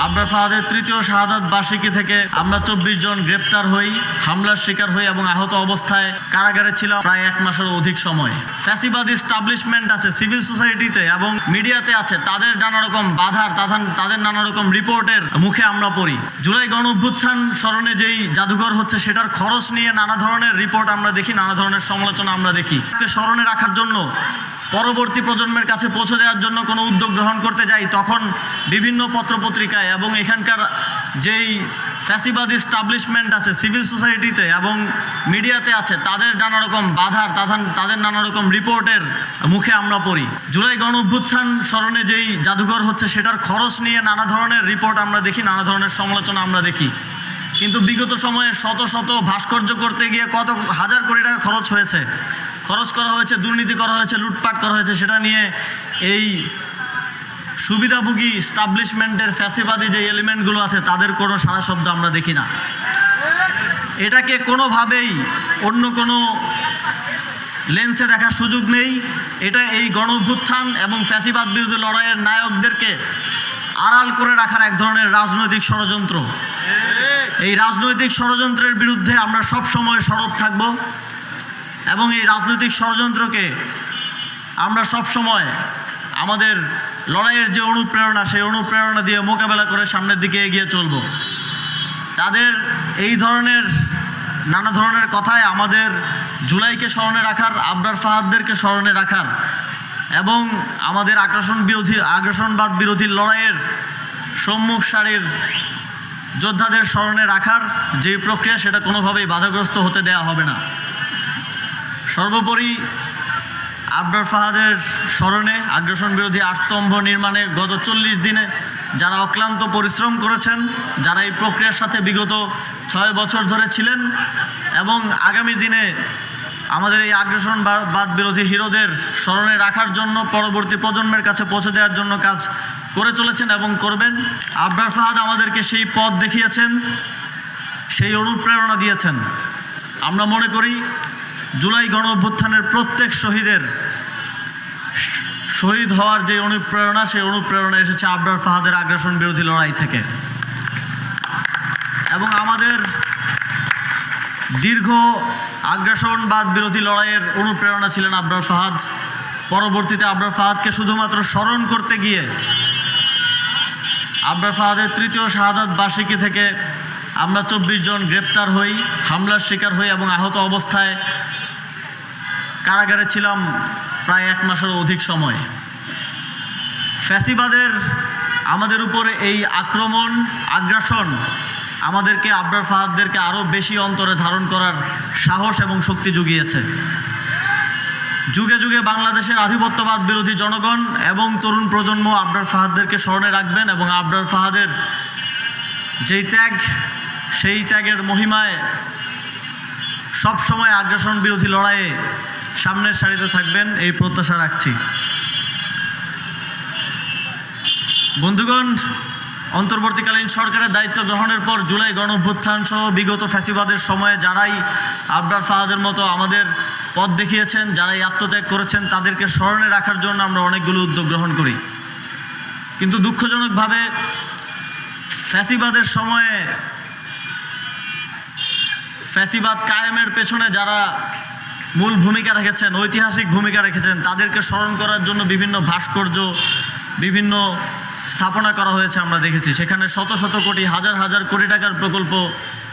আবরার ফাহাদের তৃতীয় শাহাদাত বার্ষিকী থেকে আমরা চব্বিশ জন গ্রেপ্তার হই, হামলার শিকার হই এবং আহত অবস্থায় কারাগারে ছিলাম প্রায় এক মাসের অধিক সময়। ফ্যাসিবাদ ইস্টাবলিশমেন্ট আছে সিভিল সোসাইটিতে এবং মিডিয়াতে আছে। তাদের নানা রকম বাধার তাদের- নানা রকম রিপোর্টের মুখে আমরা পড়ি। জুলাই গণ অভ্যুত্থান স্মরণে যেই জাদুঘর হচ্ছে, সেটার খরচ নিয়ে নানা ধরনের রিপোর্ট আমরা দেখি, নানা ধরনের সমালোচনা আমরা দেখি। স্মরণে রাখার জন্য পরবর্তী প্রজন্মের কাছে পৌঁছে দেওয়ার জন্য কোনো উদ্যোগ গ্রহণ করতে যাই, তখন বিভিন্ন পত্রপত্রিকায় এবং এখানকার যেই ফ্যাসিবাদ ইস্টাবলিশমেন্ট আছে সিভিল সোসাইটিতে এবং মিডিয়াতে আছে, তাদের নানা রকম বাধার তাদের নানা রকম রিপোর্টের মুখে আমরা পড়ি। জুলাই গণ অভ্যুত্থান স্মরণে যেই জাদুঘর হচ্ছে, সেটার খরচ নিয়ে নানা ধরনের রিপোর্ট আমরা দেখি, নানা ধরনের সমালোচনা আমরা দেখি। কিন্তু বিগত সময়ে শত শত ভাস্কর্য করতে গিয়ে কত হাজার কোটি টাকা খরচ হয়েছে। খরচ করা হয়েছে, দুর্নীতি করা হয়েছে, লুটপাট করা হয়েছে, সেটা নিয়ে এই সুবিধাভোগী স্টাবলিশমেন্টের ফ্যাসিবাদী যে এলিমেন্টগুলো আছে, তাদের কোনো সারা শব্দ আমরা দেখি না। এটাকে কোনোভাবেই অন্য কোনো লেন্সে দেখার সুযোগ নেই। এটা এই গণ এবং ফ্যাসিবাদ বিরুদ্ধে লড়াইয়ের নায়কদেরকে আড়াল করে রাখার এক ধরনের রাজনৈতিক ষড়যন্ত্র। এই রাজনৈতিক ষড়যন্ত্রের বিরুদ্ধে আমরা সব সময় সরব থাকব। এবং এই রাজনৈতিক ষড়যন্ত্রকে আমরা সব সময় আমাদের লড়াইয়ের যে অনুপ্রেরণা, সেই অনুপ্রেরণা দিয়ে মোকাবেলা করে সামনের দিকে এগিয়ে চলব। তাদের এই ধরনের নানা ধরনের কথায় আমাদের জুলাইকে স্মরণে রাখার, আবরার ফাহাদদেরকে স্মরণে রাখার এবং আমাদের আগ্রাসন বিরোধী, আগ্রাসনবাদ বিরোধী লড়াইয়ের সম্মুখ সারির যোদ্ধাদের স্মরণে রাখার যে প্রক্রিয়া, সেটা কোনোভাবেই বাধাগ্রস্ত হতে দেওয়া হবে না। সর্বোপরি আবরার ফাহাদের স্মরণে আগ্রাসন বিরোধী আটস্তম্ভ নির্মাণে গত চল্লিশ দিনে যারা অক্লান্ত পরিশ্রম করেছেন, যারা এই প্রক্রিয়ার সাথে বিগত ছয় বছর ধরে ছিলেন এবং আগামী দিনে আমাদের এই আগ্রাসন বাদ বিরোধী হিরোদের স্মরণে রাখার জন্য পরবর্তী প্রজন্মের কাছে পৌঁছে দেওয়ার জন্য কাজ করে চলেছেন এবং করবেন। আবরার ফাহাদ আমাদেরকে সেই পথ দেখিয়েছেন, সেই অনুপ্রেরণা দিয়েছেন। আমরা মনে করি জুলাই গণ অভ্যুত্থানের প্রত্যেক শহীদের শহীদ হওয়ার যে অনুপ্রেরণা, সেই অনুপ্রেরণা এসেছে আবরার ফাহাদের আগ্রাসন বিরোধী লড়াই থেকে। এবং আমাদের দীর্ঘ আগ্রাসনবাদ বিরোধী লড়াইয়ের অনুপ্রেরণা ছিলেন আবরার ফাহাদ। পরবর্তীতে আবরার ফাহাদকে শুধুমাত্র স্মরণ করতে গিয়ে আবরার ফাহাদের তৃতীয় শাহাদাত বার্ষিকী থেকে আমরা চব্বিশ জন গ্রেপ্তার হই, হামলার শিকার হই এবং আহত অবস্থায় কারাগারে ছিলাম প্রায় এক মাসের অধিক সময়। ফ্যাসিবাদের আমাদের উপরে এই আক্রমণ, আগ্রাসন আমাদেরকে আবরার ফাহাদদেরকে আরও বেশি অন্তরে ধারণ করার সাহস এবং শক্তি জুগিয়েছে। যুগে যুগে বাংলাদেশের আধিপত্যবাদ বিরোধী জনগণ এবং তরুণ প্রজন্ম আবরার ফাহাদদেরকে স্মরণে রাখবেন এবং আবরার ফাহাদের যেই ত্যাগ সেই ত্যাগের মহিমায় সব সময় আগ্রাসন বিরোধী লড়াইয়ে সামনের সারিতে থাকবেন, এই প্রত্যাশা রাখছি। বন্ধুগণ, অন্তর্বর্তীকালীন সরকারের দায়িত্ব গ্রহণের পর জুলাই গণ অভ্যুত্থান সহ বিগত ফ্যাসিবাদের সময়ে যারাই আবরার ফাহাদের মতো আমাদের পথ দেখিয়েছেন, যারাই আত্মত্যাগ করেছেন, তাদেরকে স্মরণে রাখার জন্য আমরা অনেকগুলো উদ্যোগ গ্রহণ করি। কিন্তু দুঃখজনকভাবে ফ্যাসিবাদের সময়ে ফ্যাসিবাদ কায়েমের পেছনে যারা মূল ভূমিকা রেখেছেন, ঐতিহাসিক ভূমিকা রেখেছেন, তাদেরকে স্মরণ করার জন্য বিভিন্ন ভাস্কর্য, বিভিন্ন স্থাপনা করা হয়েছে আমরা দেখেছি। সেখানে শত শত কোটি, হাজার হাজার কোটি টাকার প্রকল্প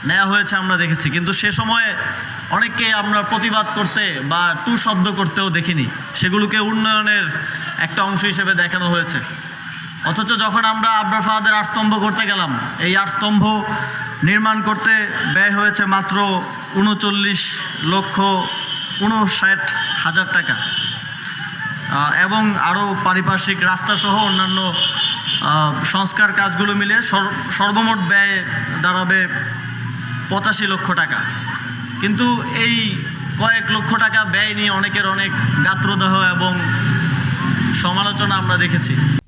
নেওয়া হয়েছে আমরা দেখেছি। কিন্তু সে সময়ে অনেককে আমরা প্রতিবাদ করতে বা টু শব্দ করতেও দেখিনি। সেগুলোকে উন্নয়নের একটা অংশ হিসেবে দেখানো হয়েছে। অথচ যখন আমরা আব্রাফাদের আটস্তম্ভ করতে গেলাম, এই আটস্তম্ভ নির্মাণ করতে ব্যয় হয়েছে মাত্র উনচল্লিশ লক্ষ উনষাট হাজার টাকা। এবং আরও পারিপার্শ্বিক রাস্তাসহ অন্যান্য সংস্কার কাজগুলো মিলে সর- সর্বমোট ব্যয় দাঁড়াবে পঁচাশি লক্ষ টাকা। কিন্তু এই কয়েক লক্ষ টাকা ব্যয় নিয়ে অনেকের অনেক গাত্রদাহ এবং সমালোচনা আমরা দেখেছি।